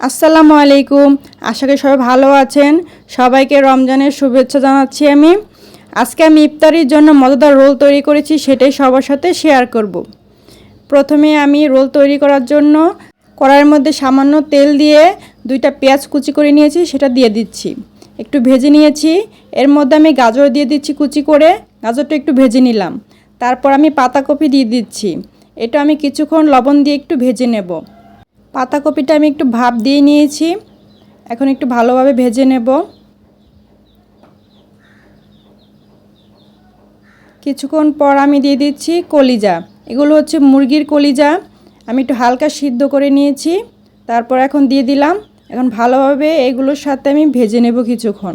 আসসালামু আলাইকুম। আশা করি সবাই ভালো আছেন। সবাইকে রমজানের শুভেচ্ছা জানাচ্ছি আমি। আজকে আমি ইফতারির জন্য মজাদার রোল তৈরি করেছি, সেটাই সবার সাথে শেয়ার করব। প্রথমে আমি রোল তৈরি করার জন্য কড়াইয়ের মধ্যে সামান্য তেল দিয়ে দুইটা পেঁয়াজ কুচি করে নিয়েছি, সেটা দিয়ে দিচ্ছি। একটু ভেজে নিয়েছি। এর মধ্যে আমি গাজর দিয়ে দিচ্ছি কুচি করে। গাজরটা একটু ভেজে নিলাম। তারপর আমি পাতাকপি দিয়ে দিচ্ছি। এটা আমি কিছুক্ষণ লবণ দিয়ে একটু ভেজে নেব। পাতাকপিটা আমি একটু ভাপ দিয়ে নিয়েছি। এখন একটু ভালোভাবে ভেজে নেব। কিছুক্ষণ পর আমি দিয়ে দিচ্ছি কলিজা। এগুলো হচ্ছে মুরগির কলিজা। আমি একটু হালকা সিদ্ধ করে নিয়েছি। তারপর এখন দিয়ে দিলাম। এখন ভালোভাবে এগুলোর সাথে আমি ভেজে নেব কিছুক্ষণ।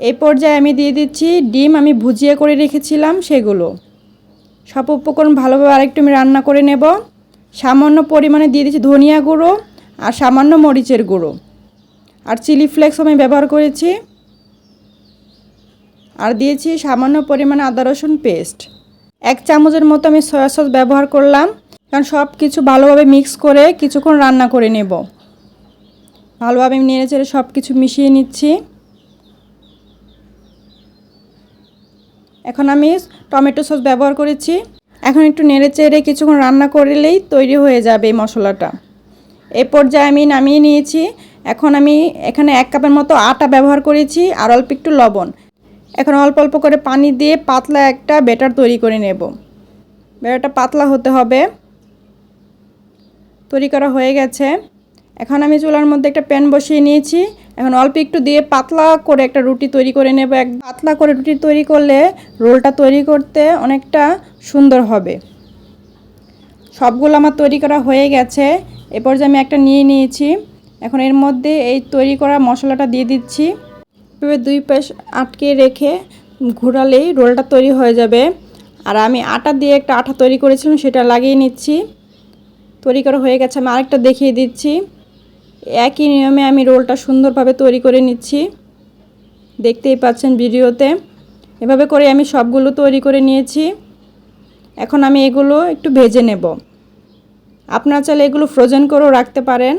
এই পর্যায়ে আমি দিয়ে দিচ্ছি ডিম। আমি ভুজিয়ে করে রেখেছিলাম সেগুলো। সব উপকরণ ভালোভাবে আরেকটু আমি রান্না করে নেব। সামান্য পরিমাণে দিয়ে দিচ্ছি ধনিয়া গুঁড়ো আর সামান্য মরিচের গুঁড়ো। আর চিলি ফ্লেক্স আমি ব্যবহার করেছি। আর দিয়েছি সামান্য পরিমাণে আদা রসুন পেস্ট। এক চামচের মতো আমি সয়া সস ব্যবহার করলাম। কারণ সব কিছু ভালোভাবে মিক্স করে কিছুক্ষণ রান্না করে নেব। ভালোভাবে আমি নেড়ে চেড়ে সব কিছু মিশিয়ে নিচ্ছি। এখন আমি টমেটো সস ব্যবহার করেছি। এখন একটু নেড়ে চেড়ে কিছুক্ষণ রান্না করলেই তৈরি হয়ে যাবে এই মশলাটা। এ পর্যায়ে আমি নামিয়ে নিয়েছি। এখন আমি এখানে এক কাপের মতো আটা ব্যবহার করেছি আর অল্প একটু লবণ। এখন অল্প অল্প করে পানি দিয়ে পাতলা একটা বেটার তৈরি করে নেব। বেটারটা পাতলা হতে হবে। তৈরি করা হয়ে গেছে। এখন আমি চুলার মধ্যে একটা প্যান বসিয়ে নিয়েছি। এখন অল্প একটু দিয়ে পাতলা করে একটা রুটি তৈরি করে নেব। এক পাতলা করে রুটি তৈরি করলে রোলটা তৈরি করতে অনেকটা সুন্দর হবে। সবগুলো আমার তৈরি করা হয়ে গেছে। এরপর যে আমি একটা নিয়ে নিয়েছি। এখন এর মধ্যে এই তৈরি করা মশলাটা দিয়ে দিচ্ছি। এভাবে দুই পাশ আটকে রেখে ঘোরালেই রোলটা তৈরি হয়ে যাবে। আর আমি আটা দিয়ে একটা আঠা তৈরি করেছিলাম, সেটা লাগিয়ে নিচ্ছি। তৈরি করা হয়ে গেছে। আমি আরেকটা দেখিয়ে দিচ্ছি। একই নিয়মে আমি রোলটা সুন্দরভাবে তৈরি করে নিচ্ছি। দেখতেই পাচ্ছেন ভিডিওতে। এভাবে করে আমি সবগুলো তৈরি করে নিয়েছি। এখন আমি এগুলো একটু ভেজে নেব। আপনারা চাইলে এগুলো ফ্রোজেন করেও রাখতে পারেন।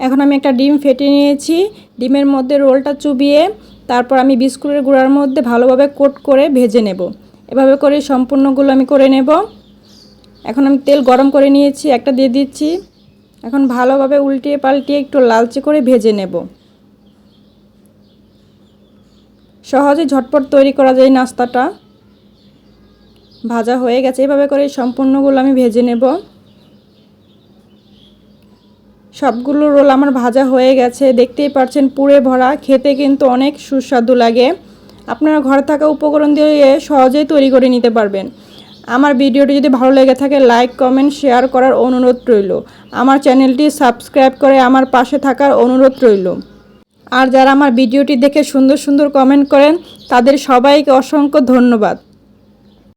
এখন আমি একটা ডিম ফেটে নিয়েছি। ডিমের মধ্যে রোলটা চুবিয়ে তারপর আমি বিস্কুটের গুঁড়ার মধ্যে ভালোভাবে কোট করে ভেজে নেব। এভাবে করে সম্পূর্ণগুলো আমি করে নেব। এখন আমি তেল গরম করে নিয়েছি, একটা দিয়ে দিচ্ছি। এখন ভালোভাবে উল্টিয়ে পাল্টিয়ে একটু লালচে করে ভেজে নেব। সহজে ঝটপট তৈরি করা যায় নাস্তাটা। ভাজা হয়ে গেছে, এভাবে করে সম্পূর্ণগুলো আমি ভেজে নেব। সবগুলো রোল আমার ভাজা হয়ে গেছে, দেখতেই পারছেন পুড়ে ভরা, খেতে কিন্তু অনেক সুস্বাদু লাগে। আপনারা ঘরে থাকা উপকরণ দিয়ে সহজেই তৈরি করে নিতে পারবেন। আমার ভিডিওটি যদি ভালো লেগে থাকে লাইক কমেন্ট শেয়ার করার অনুরোধ রইল। আমার চ্যানেলটি সাবস্ক্রাইব করে আমার পাশে থাকার অনুরোধ রইল। আর যারা আমার ভিডিওটি দেখে সুন্দর সুন্দর কমেন্ট করেন, তাদের সবাইকে অসংখ্য ধন্যবাদ।